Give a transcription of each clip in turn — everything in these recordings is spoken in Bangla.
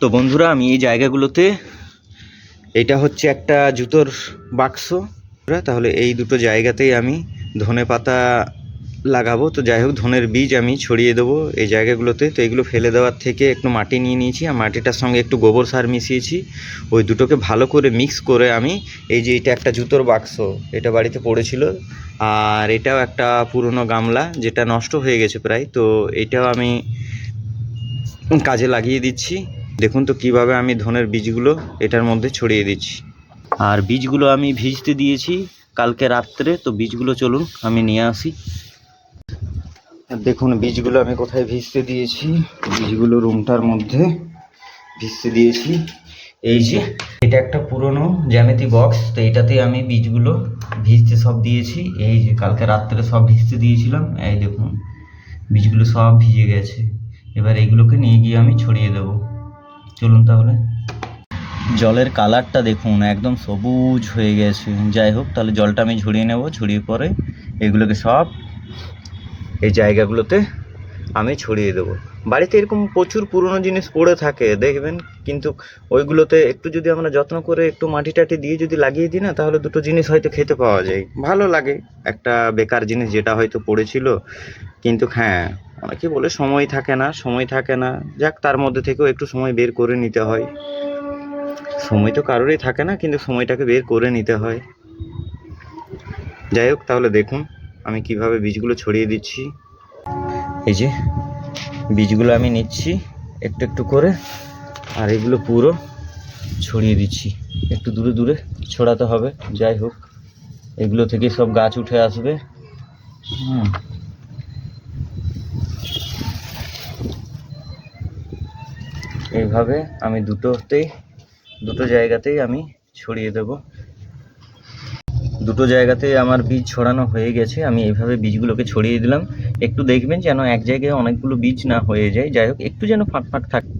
তো বন্ধুরা, আমি এই জায়গাগুলোতে এটা হচ্ছে একটা জুতোর বাক্স। তাহলে এই দুটো জায়গাতেই আমি ধনে পাতা লাগাবো। তো যাই হোক, ধনের বীজ আমি ছড়িয়ে দেবো এই জায়গাগুলোতে। তো এগুলো ফেলে দেওয়ার থেকে একটু মাটি নিয়ে নিয়েছি আর মাটিটার সঙ্গে একটু গোবর সার মিশিয়েছি। ওই দুটোকে ভালো করে মিক্স করে আমি এই যে এটা একটা জুতোর বাক্স, এটা বাড়িতে পড়েছিল। আর এটাও একটা পুরনো গামলা যেটা নষ্ট হয়ে গেছে প্রায়। তো এটাও আমি কাজে লাগিয়ে দিচ্ছি। দেখুন তো কীভাবে আমি ধনের বীজগুলো এটার মধ্যে ছড়িয়ে দিচ্ছি। আর বীজগুলো আমি ভিজতে দিয়েছি কালকে রাত্রে তো বীজগুলো চলুন আমি নিয়ে আসি। দেখুন বীজগুলো আমি কোথায় ভিজতে দিয়েছি? বীজগুলো রুমটার মধ্যে ভিজতে দিয়েছি। এই যে এটা একটা পুরনো জ্যামিতি বক্স তো এটাতে আমি বীজগুলো ভিজতে সব দিয়েছি। এই যে কালকে রাত্রে সব ভিজতে দিয়েছিলাম এই দেখুন বীজগুলো সব ভিজে গেছে। এবার এইগুলোকে নিয়ে গিয়ে আমি ছড়িয়ে দেবো। চলুন তাহলে। জলের কালারটা দেখুন একদম সবুজ হয়ে গেছে। যাই হোক তাহলে জলটা আমি ঝরিয়ে নেব ঝরিয়ে পরে এগুলোকে সব এই জায়গাগুলোতে আমি ছড়িয়ে দেবো। বাড়িতে এরকম প্রচুর পুরনো জিনিস পড়ে থাকে দেখবেন? কিন্তু ওইগুলোতে একটু যদি আমরা যত্ন করে একটু মাটি টাটি দিয়ে যদি লাগিয়ে দিই না তাহলে দুটো জিনিস হয়তো খেতে পাওয়া যায়। ভালো লাগে একটা বেকার জিনিস যেটা হয়তো পড়েছিল। কিন্তু হ্যাঁ অনেকে বলে সময় থাকে না, সময় থাকে না। যাক, তার মধ্যে থেকেও একটু সময় বের করে নিতে হয়। সময় তো কারোরই থাকে না, কিন্তু সময়টাকে বের করে নিতে হয়। যাই হোক, তাহলে দেখুন আমি কীভাবে বীজগুলো ছড়িয়ে দিচ্ছি। এই যে, বীজগুলো আমি নিচ্ছি একটু একটু করে, আর এগুলো পুরো ছড়িয়ে দিচ্ছি। একটু দূরে দূরে ছড়াতে হবে, যাই হোক। এগুলো থেকে সব গাছ উঠে আসবে। হুম। এইভাবে আমি দুটোতেই, দুটো জায়গাতেই আমি ছড়িয়ে দেব। দুটো জায়গাতেই আমার বীজ ছড়ানো হয়ে গেছে, আমি এইভাবে বীজগুলোকে ছড়িয়ে দিলাম। একটু দেখবেন যেন এক জায়গায় অনেকগুলো বীজ না হয়ে যায়। যাই হোক, একটু যেন ফাঁক ফাঁক থাকে।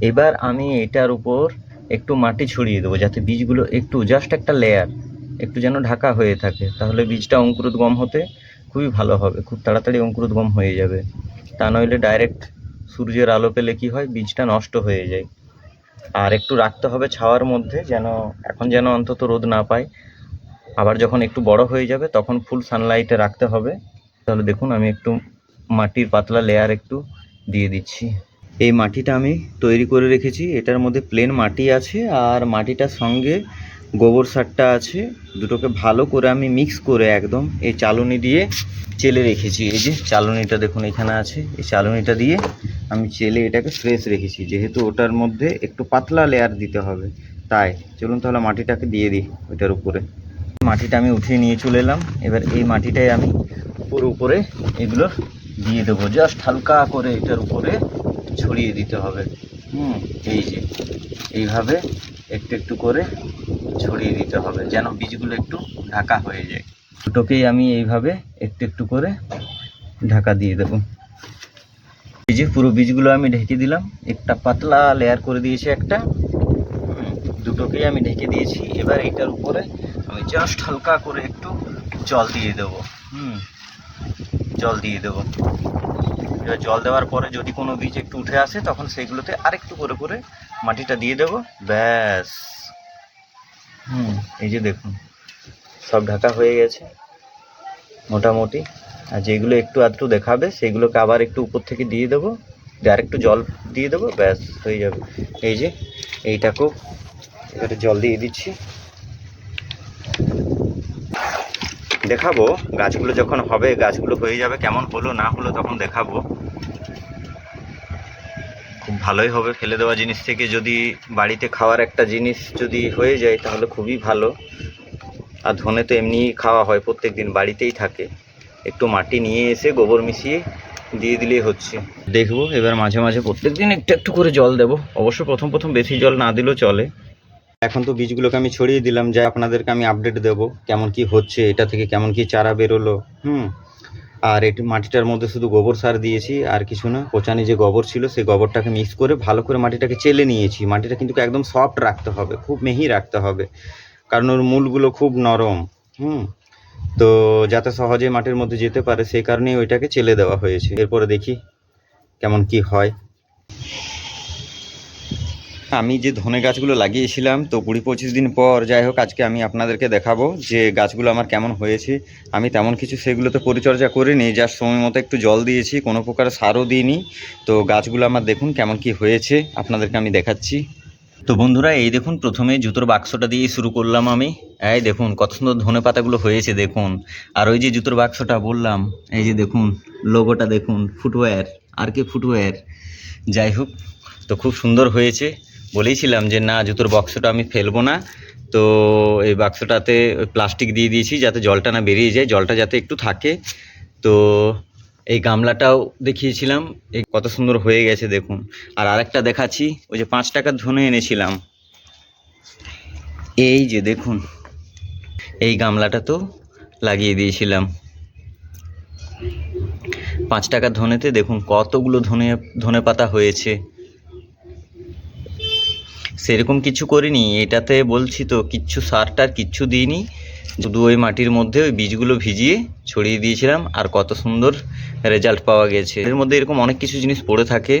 এবার আমি এটার উপর একটু মাটি ছড়িয়ে দেবো, যাতে বীজগুলো একটু জাস্ট একটা লেয়ার একটু যেন ঢাকা হয়ে থাকে। তাহলে বীজটা অঙ্কুরোদ্গম হতে খুবই ভালো হবে, খুব তাড়াতাড়ি অঙ্কুরোদ্গম হয়ে যাবে। তা নইলে ডাইরেক্ট সূর্যের আলো পেলে কি হয়? বীজটা নষ্ট হয়ে যায়। আর একটু রাখতে হবে ছাওয়ার মধ্যে যেন, এখন যেন অন্তত রোদ না পায়। আবার যখন একটু বড় হয়ে যাবে, তখন ফুল সানলাইটে রাখতে হবে। তাহলে দেখুন, আমি একটু মাটির পাতলা লেয়ার একটু দিয়ে দিচ্ছি। এই মাটিটা আমি তৈরি করে রেখেছি। এটার মধ্যে প্লেন মাটি আছে আর মাটিটার সঙ্গে গোবর সারটা আছে। দুটোকে ভালো করে আমি মিক্স করে একদম এই চালুনি দিয়ে চেলে রেখেছি। এই যে চালুনিটা দেখুন, এখানে আছে। এই চালুনিটা দিয়ে আমি চেলে এটাকে ফ্রেশ রেখেছি। যেহেতু ওটার মধ্যে একটু পাতলা লেয়ার দিতে হবে, তাই চলুন তাহলে মাটিটাকে দিয়ে দিই ওইটার উপরে। মাটিটা আমি উঠিয়ে নিয়ে চলে এলাম। এবার এই মাটিটাই আমি পুরো উপরে এগুলো দিয়ে দেবো। জাস্ট হালকা করে এটার উপরে ছড়িয়ে দিতে হবে। হুম, এই যে, এইভাবে একটু একটু করে ছড়িয়ে দিতে হবে, যেন বীজগুলো একটু ঢাকা হয়ে যায়। দুটোকেই আমি এইভাবে একটু একটু করে ঢাকা দিয়ে দেবো। এই যে পুরো বীজগুলো আমি ঢেকে দিলাম, একটা পাতলা লেয়ার করে দিয়েছি একটা। দুটোকেই আমি ঢেকে দিয়েছি, এবার এটার উপরে আমি জাস্ট হালকা করে একটু জল দিয়ে দেবো। হুম, জল দিয়ে দেবো। এবার জল দেওয়ার পরে যদি কোনো বীজ একটু উঠে আসে, তখন সেগুলোতে আরেকটু করে করে মাটিটা দিয়ে দেবো। ব্যাস। হুম, এই যে দেখুন, সব ঢাকা হয়ে গেছে, মোটামুটি। আর যেগুলো একটু আধটু দেখাবে, সেগুলোকে আবার একটু উপর থেকে দিয়ে দেবো। দিয়ে আরেকটু জল দিয়ে দেবো, ব্যাস, হয়ে যাবে। এই যে, এইটাকেও এবারে জল দিয়ে দিচ্ছি। দেখাবো গাছগুলো যখন হবে, গাছগুলো হয়ে যাবে, কেমন হলো, না হলো তখন দেখাবো। খুব ভালোই হবে ফেলে দেওয়া জিনিস থেকে। যদি বাড়িতে খাওয়ার একটা জিনিস যদি হয়ে যায়, তাহলে খুবই ভালো। আর ধনে তো এমনিই খাওয়া হয় প্রত্যেক দিন বাড়িতেই থাকে। একটু মাটি নিয়ে এসে গোবর মিশিয়ে দিয়ে দিলেই হচ্ছে। দেখব, এবার মাঝে মাঝে প্রত্যেক দিন একটু একটু করে জল দেবো। অবশ্য প্রথম প্রথম বেশি জল না দিলেও চলে। এখন তো বীজগুলোকে আমি ছড়িয়ে দিলাম যে আপনাদেরকে আমি আপডেট দেবো কেমন কি হচ্ছে, এটা থেকে কেমন কি চারা বেরোলো, হুম। আর এটি মাটিটার মধ্যে শুধু গোবর সার দিয়েছি, আর কিছু না। পচানি যে গোবর ছিল, সেই গোবরটাকে মিক্স করে ভালো করে মাটিটাকে চেলে নিয়েছি। মাটিটা কিন্তু একদম সফট রাখতে হবে, খুব মেহি রাখতে হবে। কারণ ওর মূলগুলো খুব নরম, হুম। তো যাতে সহজে মাটির মধ্যে যেতে পারে, সেই কারণেই ওইটাকে চেলে দেওয়া হয়েছে। এরপরে দেখি কেমন কি হয়। আমি যে ধনে গাছগুলো লাগিয়েছিলাম, তো কুড়ি পঁচিশ দিন পর যাই হোক, আজকে আমি আপনাদেরকে দেখাবো যে গাছগুলো আমার কেমন হয়েছে। আমি তেমন কিছু সেগুলোতে পরিচর্যা করিনি, যার সময় মতো একটু জল দিয়েছি, কোনো প্রকার সারও দিইনি। তো গাছগুলো আমার দেখুন কেমন কি হয়েছে, আপনাদেরকে আমি দেখাচ্ছি। তো বন্ধুরা, এই দেখুন, প্রথমে জুতোর বাক্সটা দিয়ে শুরু করলাম আমি। এই দেখুন, কত সুন্দর ধনে পাতাগুলো হয়েছে, দেখুন। আর ওই যে জুতোর বাক্সটা বললাম, এই যে দেখুন লোগোটা দেখুন ফুটওয়্যার আর কে ফুটওয়্যার যাই হোক, তো খুব সুন্দর হয়েছে। বলেইছিলাম যে, না, জুতোর বাক্সটা আমি ফেলব না। তো এই বাক্সটাতে প্লাস্টিক দিয়ে দিয়েছি, যাতে জলটা না বেরিয়ে যায়, জলটা যাতে একটু থাকে। তো এই গামলাটাও দেখিয়েছিলাম। এই কত সুন্দর হয়ে গেছে দেখুন। আর আরেকটা দেখাচ্ছি, ওই যে পাঁচ টাকার ধনে এনেছিলাম। এই যে দেখুন, এই গামলাটা তো লাগিয়ে দিয়েছিলাম। পাঁচ টাকার ধনেতে দেখুন কতগুলো ধনে ধনে পাতা হয়েছে। সেরকম কিছু করিনি, এটাতে বলছি তো, কিচ্ছু সারটার কিচ্ছু দিইনি। শুধু ওই মাটির মধ্যে ওই বীজগুলো ভিজিয়ে ছড়িয়ে দিয়েছিলাম, আর কত সুন্দর রেজাল্ট পাওয়া গেছে। এর মধ্যে এরকম অনেক কিছু জিনিস পড়ে থাকে।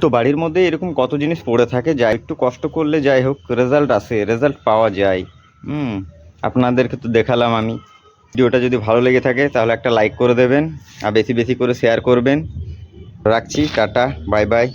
তো বাড়ির মধ্যে এরকম কত জিনিস পড়ে থাকে, যা একটু কষ্ট করলে যাই হোক রেজাল্ট আসে রেজাল্ট পাওয়া যায়। হুম, আপনাদেরকে তো দেখালাম আমি। ভিডিওটা যদি ভালো লেগে থাকে, তাহলে একটা লাইক করে দেবেন, আর বেশি বেশি করে শেয়ার করবেন। রাখছি, টাটা বাই বাই